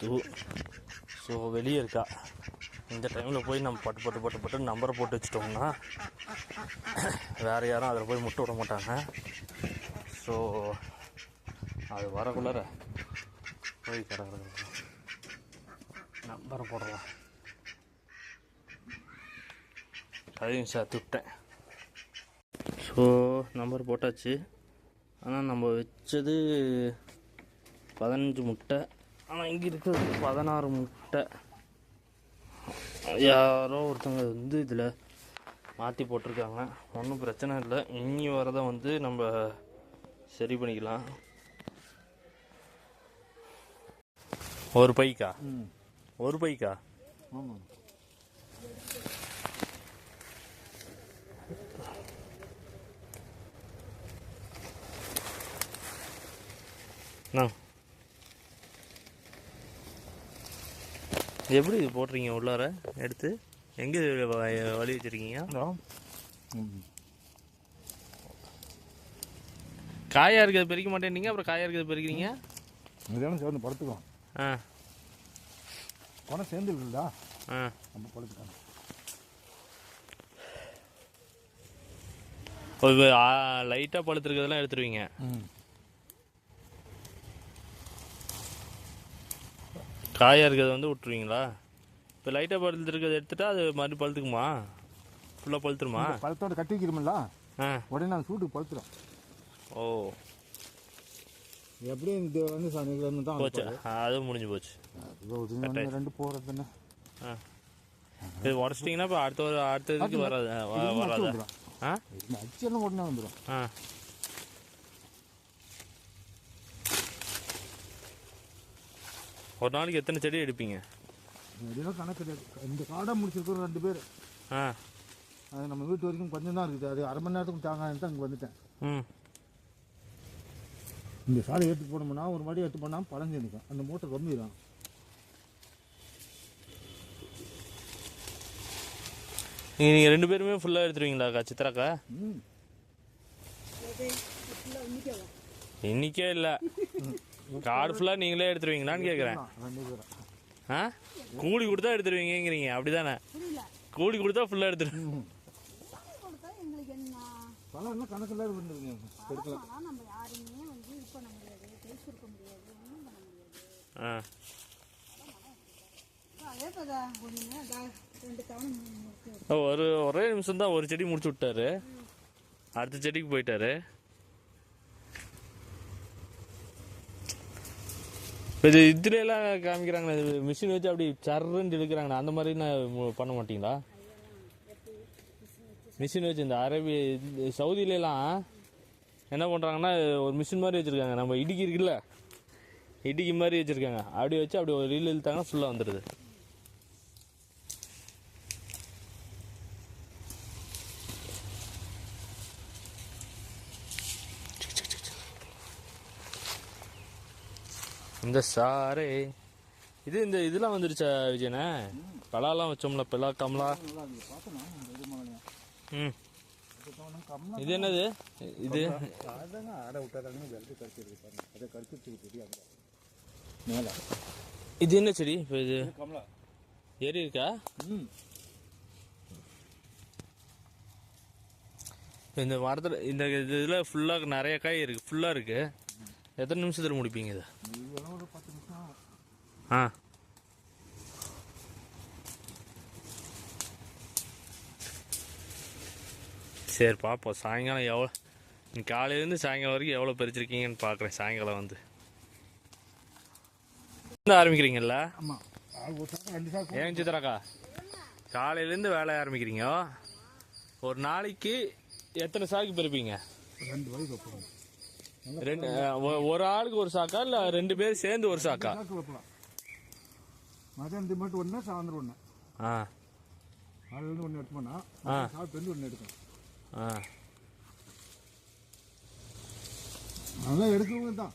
தூ. ஸோ வெளியே இருக்கா. இந்த டைமில் போய் நம்ம பட்டு பட்டு பட்டு பட்டு நம்பரை போட்டு வச்சிட்டோம்னா வேறு யாரும் அதில் போய் முட்டை விட மாட்டாங்க. ஸோ அது வரக்குள்ளார போய் கடை நம்பரை போடலாம். அதையும் சேர்த்து விட்டேன் ஸோ நம்பர் போட்டாச்சு. ஆனால் நம்ம வச்சது பதினஞ்சு முட்டை. ஆனால் இங்கே இருக்கிறது பதினாறு முட்டை. யாரோ ஒருத்தவங்க வந்து இதில் மாற்றி போட்டிருக்காங்க. ஒன்றும் பிரச்சனை இல்லை. இனி வரதை வந்து நம்ம சரி பண்ணிக்கலாம். ஒரு பைக்கா? ஒரு பைக்கா? ஆமாம் எப்படி இது போடுறீங்க உள்ளார? எடுத்து. எங்கே வழி வச்சுருக்கீங்க? காயாக இருக்கிறது பறிக்க மாட்டேன்னீங்க அப்புறம் காயாக இருக்கிறது பறிக்கிறீங்க? இதெல்லாம் சேர்ந்து படுத்துக்கலாம் ஆ. பணம் சேர்ந்து இருக்குதா ஆ. நம்ம படுத்துக்கலாம். லைட்டாக பழுத்துருக்கிறதெல்லாம் எடுத்துருவீங்க. ம். காயாக இருக்கிறத வந்து விட்டுருவீங்களா? இப்போ லைட்டாக பழுத்துருக்கிறத எடுத்துட்டா அது மறுபடியும் பழுத்துக்குமா? ஃபுல்லாக பழுத்துருமா? பழத்தோட கட்டி வைக்கிறோம்ல ஆ. உடனே நான் சூட்டுக்கு பழுத்துரும். ஓ. எப்படியும் இது வந்து சனிக்கிழமை தான் போச்சு. அது முடிஞ்சு போச்சு. ரெண்டு போகிறது தானே. ஆ. இது உடச்சிட்டிங்கன்னா இப்போ அடுத்த ஒரு அடுத்த இதுக்கு வராது. வ- வராது? ஆ? அச்செல்லாம் உடனே வந்துடும் ஆ. ஒரு நாளைக்கு எத்தனை செடி எடுப்பீங்க? இதெல்லாம் கணக்கு கிடையாது இந்த காடை முடிச்சிருக்கிறோம் ரெண்டு பேர். ஆ. அது நம்ம வீட்டு வரைக்கும் கொஞ்சம் தான் இருக்குது. அது அரை மணி நேரத்துக்கு தாங்காது தான் அங்கே வந்துட்டேன். ம். இந்த சாலை எடுத்து போனோம்னா ஒரு மடி எடுத்து போனால் பழஞ்சு நிற்கும் அந்த மூட்டை கம்மிடும் நீங்கள் ரெண்டு பேருமே ஃபுல்லாக எடுத்துருவீங்களாக்கா சித்ராக்கா ம். இன்னிக்கே இல்லை. காடு ஃபுல்லாக நீங்களே எடுத்துருவீங்களான்னு கேட்குறேன் ஆ? கூலி கொடுத்தா எடுத்துருவீங்கங்கிறீங்க அப்படி தானே கூலி கொடுத்தா ஃபுல்லாக எடுத்துரு கொடுத்தா எங்களுக்கு என்ன? பழம் என்ன கணக்கில் வந்துருங்க எடுக்கலாம் ஆனால் நம்ம யாரையுமே வந்து இது பண்ண முடியாது பேசி கொடுக்க முடியாது ஒன்றும் பண்ண முடியாது. ஆ. ஒரு ஒரே நிமிஷம் தான் ஒரு செடி முடிச்சு விட்டாரு. அடுத்த செடிக்கு போயிட்டாரு. இப்போ இது இதுல எல்லாம் காமிக்கிறாங்க மிஷின் வச்சு அப்படி சர்ன்னு இழுக்கிறாங்க அந்த மாதிரி நான் பண்ண மாட்டீங்களா? மிஷின் வச்சு இந்த அரபி சவுதியிலலாம் என்ன பண்ணுறாங்கன்னா ஒரு மிஷின் மாதிரி வச்சுருக்காங்க. நம்ம இடுக்கி இருக்குல்ல இடுக்கி மாதிரி வச்சுருக்காங்க. அப்படி வச்சு அப்படி ஒரு ரீல் இழுத்தாங்கன்னா ஃபுல்லாக வந்துடுது இந்த சாரே. இது இந்த இதெல்லாம் வந்துருச்சா விஜயனே? பலாலாம் வச்சோம்ல பலா கமலா. ம். இது என்னது? இது? அதாங்க ஆடை விட்டாதாங்க கடிச்சிருக்கு பாருங்க அதை கடிச்சிட்டு செடி மேலே இது என்ன செடி? இப்போ இது கம்லா ஏறி இருக்கா? ம் இந்த மரத்தில் இந்த இதில் ஃபுல்லாக நிறைய காய் இருக்குது ஃபுல்லாக இருக்குது எத்தனை நிமிஷத்தில் முடிப்பீங்க இது இது வேணா ஒரு பத்து நிமிஷம் ஆகும் ஆ. சரி பார்ப்போம் சாயங்காலம் எவ்வளோ காலையிலேருந்து சாயங்காலம் வரைக்கும் எவ்வளோ பறிச்சிருக்கீங்கன்னு பார்க்குறேன் சாயங்காலம் வந்து. ஆரம்பிக்கிறீங்கல்ல? ஏன் சித்ராக்கா காலையிலேருந்து வேலை ஆரம்பிக்கிறீங்க? ஒரு நாளைக்கு எத்தனை சாக்கு பறிப்பீங்க ரெண்டு ரெண்டு ஒரு ஆளுக்கு ஒரு சாக்கா இல்லை ரெண்டு பேர் சேர்ந்து ஒரு சாக்கா? மதியானத்து மட்டும் ஒன்று சாயந்தரம் ஒன்று ஆ. காலையிலேருந்து ஒன்று எடுத்தோம்னா சாப்பிட்டு வந்து ஒன்று எடுக்கும் ஆ. அதெல்லாம் எடுக்கவங்க தான்.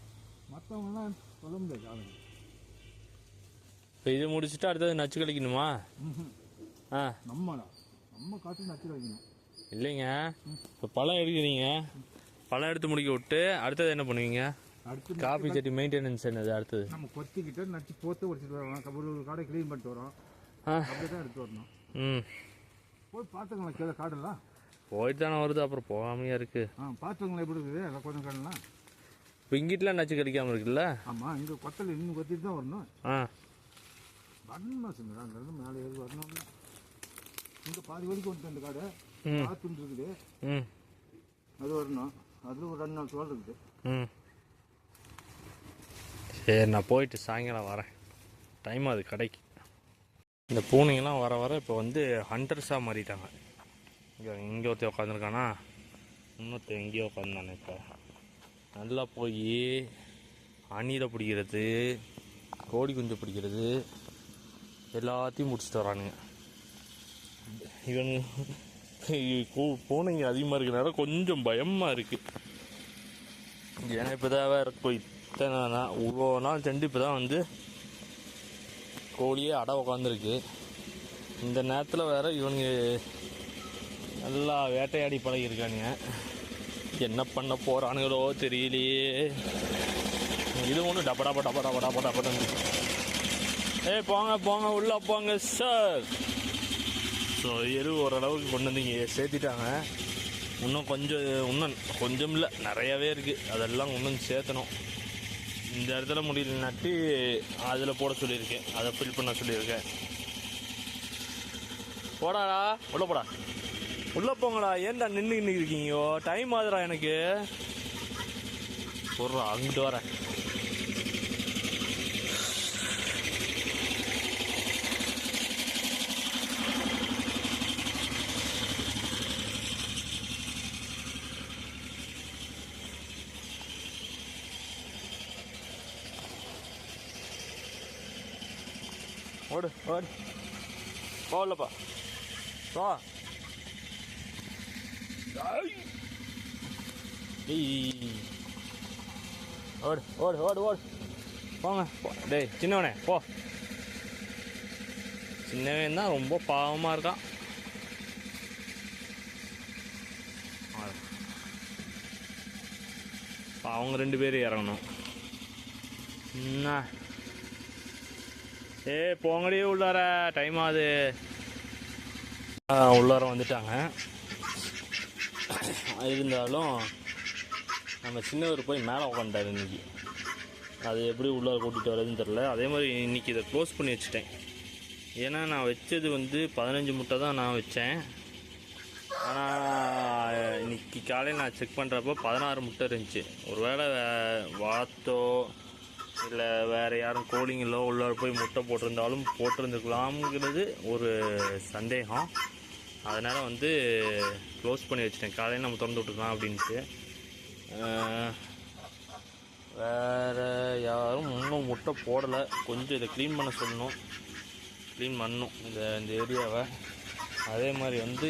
மற்றவங்கலாம் சொல்ல முடியாது ஆளுங்க. இப்போ இது முடிச்சுட்டு அடுத்தது நச்சு கழிக்கணுமா. ஆ. நம்ம நம்ம காட்டு நச்சு வைக்கணும் இல்லைங்க. இப்போ பழம் எடுக்கிறீங்க. பழம் எடுத்து முடிக்க விட்டு அடுத்தது என்ன பண்ணுவீங்க? அடுத்து காபி செடி மெயின்டெனன்ஸ் என்னது அடுத்தது? நம்ம கொத்திக்கிட்டு நச்சு போத்து ஒடிச்சிட்டு வரோம். ஒரு ஒரு காடை க்ளீன் பண்ணிட்டு வரோம். அப்படியே தான் எடுத்து வரணும். ம். போய் பார்த்துக்கலாம் கீழே காடெல்லாம். போயிட்டு தானே வருது அப்புறம் போகாமையா இருக்கு. ஆ பார்த்துங்களா எப்படி இருக்குது? எல்லாம் கொஞ்சம் காடெல்லாம். இப்போ இங்கிட்டலாம் நச்சு கடிக்காம இருக்குல்ல? ஆமாம் இங்கே கொத்தல் இன்னும் கொத்திட்டு தான் வரணும். ஆ. வரணுமா சொன்னா அங்கேருந்து மேலே ஏறி வரணும்ல. இங்கே பாதி வரைக்கும் வந்துட்டு அந்த காடை. காத்துன்னு இருக்குது. ம். அது வரணும். அதில் ஒரு ரெண்டு நாள் தோல் இருக்குது. ம். சரி நான் போயிட்டு சாயங்காலம் வரேன். டைம் அது கடைக்கு. இந்த பூனைங்கெல்லாம் வர வர இப்போ வந்து ஹண்டர்ஸாக மாறிட்டாங்க. இங்கே இங்கே ஒருத்தர் உட்காந்துருக்கானா இன்னொருத்தர் எங்கேயோ உட்காந்தானே இப்போ. நல்லா போய் அணிலை பிடிக்கிறது கோடி குஞ்சு பிடிக்கிறது எல்லாத்தையும் முடிச்சுட்டு வரானுங்க. இவன் பூனைங்க அதிகமாக இருக்கிறனால கொஞ்சம் பயமாக இருக்குது ஏன்னா இப்போ தான் வேறு போய் இத்தனை நாள் இவ்வளோ நாள் சென்று இப்போ தான் வந்து கோழியே அட உட்காந்துருக்கு இந்த நேரத்தில் வேறு இவனுங்க நல்லா வேட்டையாடி பழகியிருக்கானுங்க. என்ன பண்ண போகிறானுங்களோ தெரியலையே. இது ஒன்று டப டப டப டப டப டப ஏய் போங்க போங்க உள்ளே போங்க சார். ஸோ எரு ஓரளவுக்கு கொண்டு வந்து இங்கே சேர்த்திட்டாங்க. இன்னும் கொஞ்சம் இன்னும் கொஞ்சம் இல்லை நிறையவே இருக்குது அதெல்லாம் இன்னும் சேர்த்தணும். இந்த இடத்துல முடியலனாட்டி அதில் போட சொல்லியிருக்கேன். அதை ஃபில் பண்ண சொல்லியிருக்கேன். போடாடா. உள்ள போடா. உள்ளே போங்கடா. ஏன்டா நின்று நின்று இருக்கீங்கோ? டைம் ஆகுதுடா எனக்கு. போடுறா அங்கிட்டு வரேன். ஓடு ஓடு. போகலப்பா வா. ஓடு ஓடு ஓடு ஓடு. போங்க. போ. டேய் சின்னவனே போ. சின்னவன் தான் ரொம்ப பாவமாக இருக்கான். அவங்க ரெண்டு பேரும் இறங்கணும். என்ன? ஏ போங்கடி உள்ளார. டைம் ஆகுது. உள்ளார வந்துட்டாங்க. இருந்தாலும் நம்ம சின்னவர் போய் மேலே உட்காந்துட்டாரு இன்றைக்கி அது எப்படி உள்ளார கூட்டிகிட்டு வர்றதுன்னு தெரில அதே மாதிரி இன்னைக்கு இதை க்ளோஸ் பண்ணி வச்சுட்டேன். ஏன்னா நான் வச்சது வந்து பதினஞ்சு முட்டை தான் நான் வச்சேன். ஆனால் இன்னைக்கு காலையில் நான் செக் பண்ணுறப்போ பதினாறு முட்டை இருந்துச்சு. ஒரு வேளை வாத்தோ இல்லை வேறு யாரும் கோழிங்களோ உள்ளார போய் முட்டை போட்டிருந்தாலும் போட்டிருந்துக்கலாம்ங்கிறது ஒரு சந்தேகம். அதனால் வந்து க்ளோஸ் பண்ணி வச்சிட்டேன். காலையில் நம்ம திறந்து விட்டுக்கலாம் அப்படின்ட்டு. வேறு யாரும் இன்னும் முட்டை போடலை. கொஞ்சம் இதை க்ளீன் பண்ண சொல்லணும். க்ளீன் பண்ணணும் இந்த இந்த ஏரியாவை அதே மாதிரி வந்து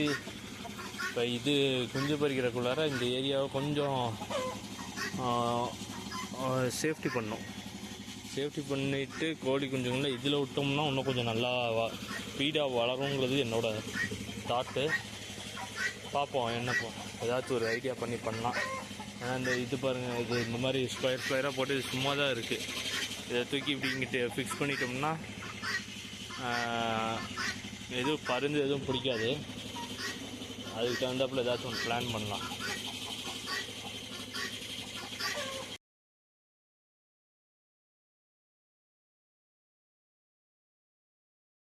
இப்போ இது குஞ்சு பறிக்கிறக்குள்ளார இந்த ஏரியாவை கொஞ்சம் சேஃப்டி பண்ணும் சேஃப்டி பண்ணிவிட்டு கோழி குஞ்சுங்களை இதில் விட்டோம்னா இன்னும் கொஞ்சம் நல்லா ஸ்பீடாக வளருங்கிறது என்னோட தாட்டு பார்ப்போம் என்ன ஏதாச்சும் ஒரு ஐடியா பண்ணி பண்ணலாம். ஏன்னா இந்த இது பாருங்கள் இது இந்த மாதிரி ஸ்கொயர் ஸ்கொயராக போட்டு சும்மா தான் இருக்குது இதை தூக்கி இப்படிங்கிட்டு ஃபிக்ஸ் பண்ணிட்டோம்னா எதுவும் பருந்து எதுவும் பிடிக்காது. அதுக்கு தகுந்தாப்புல ஏதாச்சும் ஒன்று பிளான் பண்ணலாம்.